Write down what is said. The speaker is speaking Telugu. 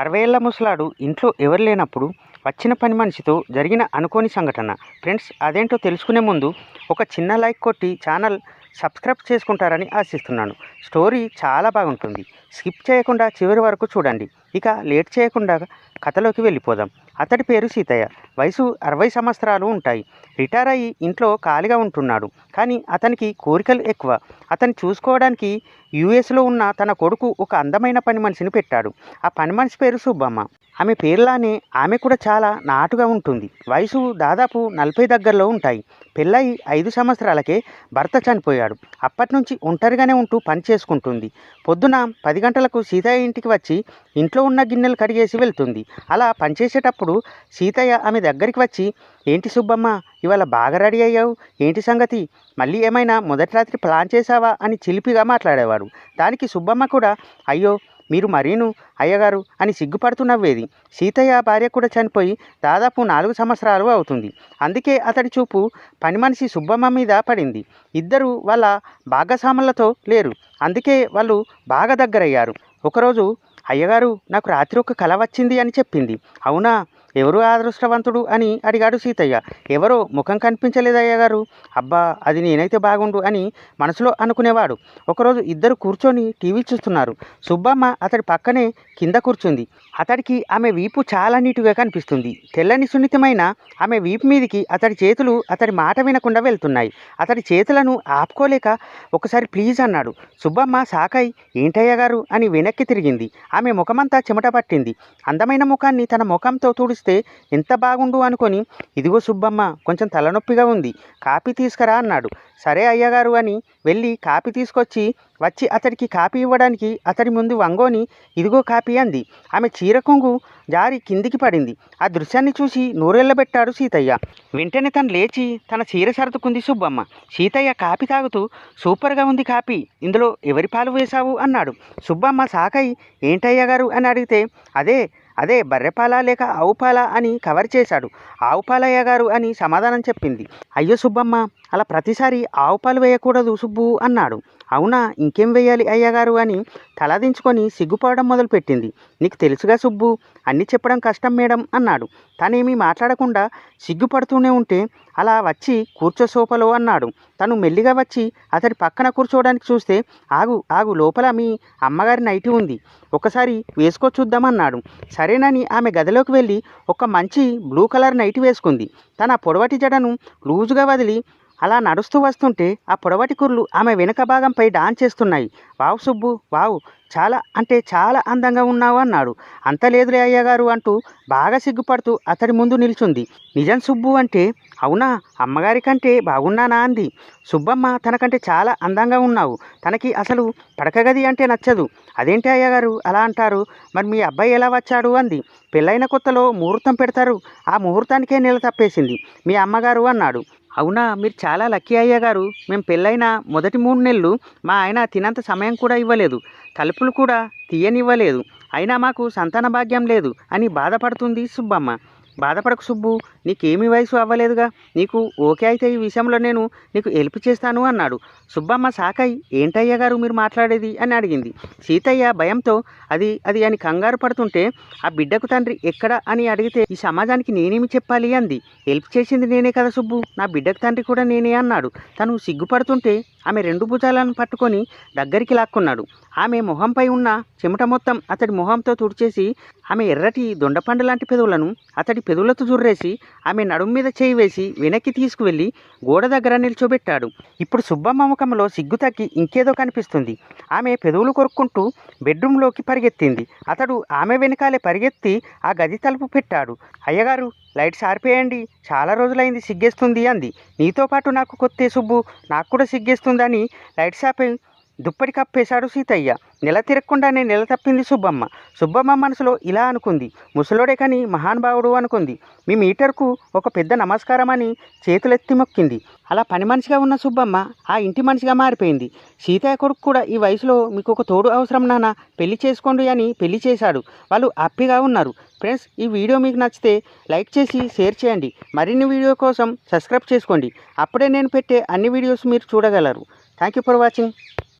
అరవై ముసలాడు ఇంట్లో ఎవరు లేనప్పుడు వచ్చిన పని మనిషితో జరిగిన అనుకోని సంఘటన. ఫ్రెండ్స్ అదేంటో తెలుసుకునే ముందు ఒక చిన్న లైక్ కొట్టి ఛానల్ సబ్స్క్రైబ్ చేసుకుంటారని ఆశిస్తున్నాను. స్టోరీ చాలా బాగుంటుంది. స్కిప్ చేయకుండా చివరి వరకు చూడండి. ఇక లేట్ చేయకుండా కథలోకి వెళ్ళిపోదాం. అతడి పేరు సీతయ్య. వయసు అరవై సంవత్సరాలు ఉంటాయి. రిటైర్ అయ్యి ఇంట్లో ఖాళీగా ఉంటున్నాడు. కానీ అతనికి కోరికలు ఎక్కువ. అతన్ని చూసుకోవడానికి యుఎస్లో ఉన్న తన కొడుకు ఒక అందమైన పని మనిషిని పెట్టాడు. ఆ పని మనిషి పేరు సుబ్బమ్మ. ఆమె పేరులానే ఆమె కూడా చాలా నాటుగా ఉంటుంది. వయసు దాదాపు నలభై దగ్గరలో ఉంటాయి. పెళ్ళై ఐదు సంవత్సరాలకే భర్త చనిపోయాడు. అప్పటి నుంచి ఒంటరిగానే ఉంటూ పని చేసుకుంటుంది. పొద్దున పది గంటలకు సీతయ్య ఇంటికి వచ్చి ఇంట్లో ఉన్న గిన్నెలు కడిగేసి వెళ్తుంది. అలా పనిచేసేటప్పుడు సీతయ్య ఆమె దగ్గరికి వచ్చి ఏంటి సుబ్బమ్మ ఇవాళ బాగా రెడీ అయ్యావు? ఏంటి సంగతి? మళ్ళీ ఏమైనా మొదటి రాత్రి ప్లాన్ చేశావా? అని చిలిపిగా మాట్లాడేవాడు. దానికి సుబ్బమ్మ కూడా అయ్యో మీరు మరీను అయ్యగారు అని సిగ్గుపడుతూ నవ్వేది సీతయ్య భార్య కూడా చనిపోయి దాదాపు నాలుగు సంవత్సరాలు అవుతుంది. అందుకే అతడి చూపు పని మనిషి సుబ్బమ్మ మీద పడింది. ఇద్దరు వాళ్ళ భాగస్వాములతో లేరు. అందుకే వాళ్ళు బాగా దగ్గరయ్యారు. ఒకరోజు అయ్యగారు నాకు రాత్రి ఒక కల వచ్చింది అని చెప్పింది. అవునా? ఎవరు అదృష్టవంతుడు అని అడిగాడు సీతయ్య. ఎవరో ముఖం కనిపించలేదు అయ్యగారు అబ్బా అది నేనైతే బాగుండు అని మనసులో అనుకునేవాడు. ఒకరోజు ఇద్దరు కూర్చొని టీవీ చూస్తున్నారు. సుబ్బమ్మ అతడి పక్కనే కింద కూర్చుంది. అతడికి ఆమె వీపు చాలా నీటుగా కనిపిస్తుంది. తెల్లని సున్నితమైన ఆమె వీపు మీదికి అతడి చేతులు అతడి మాట వినకుండా వెళ్తున్నాయి. అతడి చేతులను ఆపుకోలేక ఒకసారి ప్లీజ్ అన్నాడు. సుబ్బమ్మ సాకై ఏంటయ్య గారు? అని వెనక్కి తిరిగింది. ఆమె ముఖమంతా చెమట పట్టింది. అందమైన ముఖాన్ని తన ముఖంతో చూస్తే ఎంత బాగుండు అనుకొని ఇదిగో సుబ్బమ్మ కొంచెం తలనొప్పిగా ఉంది కాపీ తీసుకురా అన్నాడు. సరే అయ్యగారు అని వెళ్ళి కాపీ తీసుకొచ్చి వచ్చి అతడికి కాపీ ఇవ్వడానికి అతడి ముందు వంగోని ఇదిగో కాపీ అంది. ఆమె చీర కొంగు జారి కిందికి పడింది. ఆ దృశ్యాన్ని చూసి నూరెళ్ళబెట్టాడు సీతయ్య. వెంటనే తను లేచి తన చీర సర్దుకుంది సుబ్బమ్మ. సీతయ్య కాపీ తాగుతూ సూపర్గా ఉంది కాపీ ఇందులో ఎవరి పాలు వేశావు? అన్నాడు. సుబ్బమ్మ సాకై ఏంటయ్య గారు అని అడిగితే అదే అదే బర్రెపాల లేక ఆవుపాల అని కవర్ చేశాడు. ఆవుపాలయ్య గారు అని సమాధానం చెప్పింది. అయ్యో సుబ్బమ్మ అలా ప్రతిసారి ఆవుపాలు వేయకూడదు సుబ్బు అన్నాడు. అవునా ఇంకేం వేయాలి అయ్యగారు అని తలదించుకొని సిగ్గుపడడం మొదలుపెట్టింది. నీకు తెలుసుగా సుబ్బు అన్నీ చెప్పడం కష్టం మేడం అన్నాడు. తనేమీ మాట్లాడకుండా సిగ్గుపడుతూనే ఉంటే అలా వచ్చి కూర్చో సోపలో అన్నాడు. తను మెల్లిగా వచ్చి అతడి పక్కన కూర్చోవడానికి చూస్తే ఆగు ఆగు లోపల మీ అమ్మగారి నైటి ఉంది. ఒకసారి వేసుకో చూద్దామన్నాడు. సరేనని ఆమె గదిలోకి వెళ్ళి ఒక మంచి బ్లూ కలర్ నైటి వేసుకుంది. తన పొడవటి జడను లూజుగా వదిలి అలా నడుస్తూ వస్తుంటే ఆ పొడవటి కుర్లు ఆమె వెనుక భాగంపై డాన్స్ చేస్తున్నాయి. వావ్ సుబ్బు వావ్ చాలా అంటే చాలా అందంగా ఉన్నావు అన్నాడు. అంత లేదులే అయ్యగారు అంటూ బాగా సిగ్గుపడుతూ అతడి ముందు నిల్చుంది. నిజం సుబ్బు అంటే అవునా అమ్మగారి కంటే బాగున్నానా అంది. సుబ్బమ్మ తనకంటే చాలా అందంగా ఉన్నావు. తనకి అసలు పడకగది అంటే నచ్చదు. అదేంటి అయ్యగారు అలా అంటారు? మరి మీ అబ్బాయి ఎలా వచ్చాడు అంది. పెళ్ళైన కొత్తలో ముహూర్తం పెడతారు. ఆ ముహూర్తానికే నెల తప్పేసింది. మీ అమ్మగారు అన్నాడు. అవునా? మీరు చాలా లక్కీ అయ్యగారు. మేము పెళ్ళైన మొదటి మూడు నెలలు మా ఆయన తినంత సమయం కూడా ఇవ్వలేదు. తలుపులు కూడా తీయనివ్వలేదు. అయినా మాకు సంతాన భాగ్యం లేదు అని బాధపడుతుంది సుబ్బమ్మ. బాధపడకు సుబ్బు. నీకేమి వయసు అవ్వలేదుగా. నీకు ఓకే అయితే ఈ విషయంలో నేను నీకు హెల్ప్ చేస్తాను అన్నాడు. సుబ్బమ్మ సాకై ఏంటయ్య గారు మీరు మాట్లాడేది? అని అడిగింది. సీతయ్య భయంతో అది అది అని కంగారు పడుతుంటే ఆ బిడ్డకు తండ్రి ఎక్కడ అని అడిగితే ఈ సమాజానికి నేనేమి చెప్పాలి అంది. హెల్ప్ చేసింది నేనే కదా సుబ్బు. నా బిడ్డకు తండ్రి కూడా నేనే అన్నాడు. తను సిగ్గుపడుతుంటే ఆమె రెండు భుజాలను పట్టుకొని దగ్గరికి లాక్కున్నాడు. ఆమె మొహంపై ఉన్న చెమట మొత్తం అతడి మొహంతో తుడిచేసి ఆమె ఎర్రటి దొండపండు లాంటి పెదవులను అతడి పెదవులతో జుర్రేసి ఆమె నడుము మీద చేయి వేసి వెనక్కి తీసుకువెళ్ళి గోడ దగ్గర నిల్చోబెట్టాడు. ఇప్పుడు సుబ్బమ్మ ముఖంలో సిగ్గు తగ్గి ఇంకేదో కనిపిస్తుంది. ఆమె పెదవులు కొరుక్కుంటూ బెడ్రూమ్లోకి పరిగెత్తింది. అతడు ఆమె వెనకాలే పరిగెత్తి ఆ గది తలుపు పెట్టాడు. అయ్యగారు లైట్స్ ఆర్పేయండి చాలా రోజులైంది సిగ్గేస్తుంది అంది. నీతో పాటు నాకు కొత్తే సుబ్బు నాకు కూడా సిగ్గేస్తుందని లైట్స్ ఆపే దుప్పటి కప్పేశాడు సీతయ్య. నెల తిరగకుండానే నెల తప్పింది సుబ్బమ్మ. సుబ్బమ్మ మనసులో ఇలా అనుకుంది. ముసలోడే కానీ మహానుభావుడు అనుకుంది. మీ మీటర్కు ఒక పెద్ద నమస్కారం అని చేతులెత్తి మొక్కింది. అలా పని మనిషిగా ఉన్న సుబ్బమ్మ ఆ ఇంటి మనిషిగా మారిపోయింది. సీతయ్య కొడుకు కూడా ఈ వయసులో మీకు ఒక తోడు అవసరం నాన్న. పెళ్ళి చేసుకోండి అని పెళ్ళి చేశాడు. వాళ్ళు హ్యాపీగా ఉన్నారు. ఫ్రెండ్స్ ఈ వీడియో మీకు నచ్చితే లైక్ చేసి షేర్ చేయండి. మరిన్ని వీడియో కోసం సబ్స్క్రైబ్ చేసుకోండి. అప్పుడే నేను పెట్టే అన్ని వీడియోస్ మీరు చూడగలరు. Thank you for watching.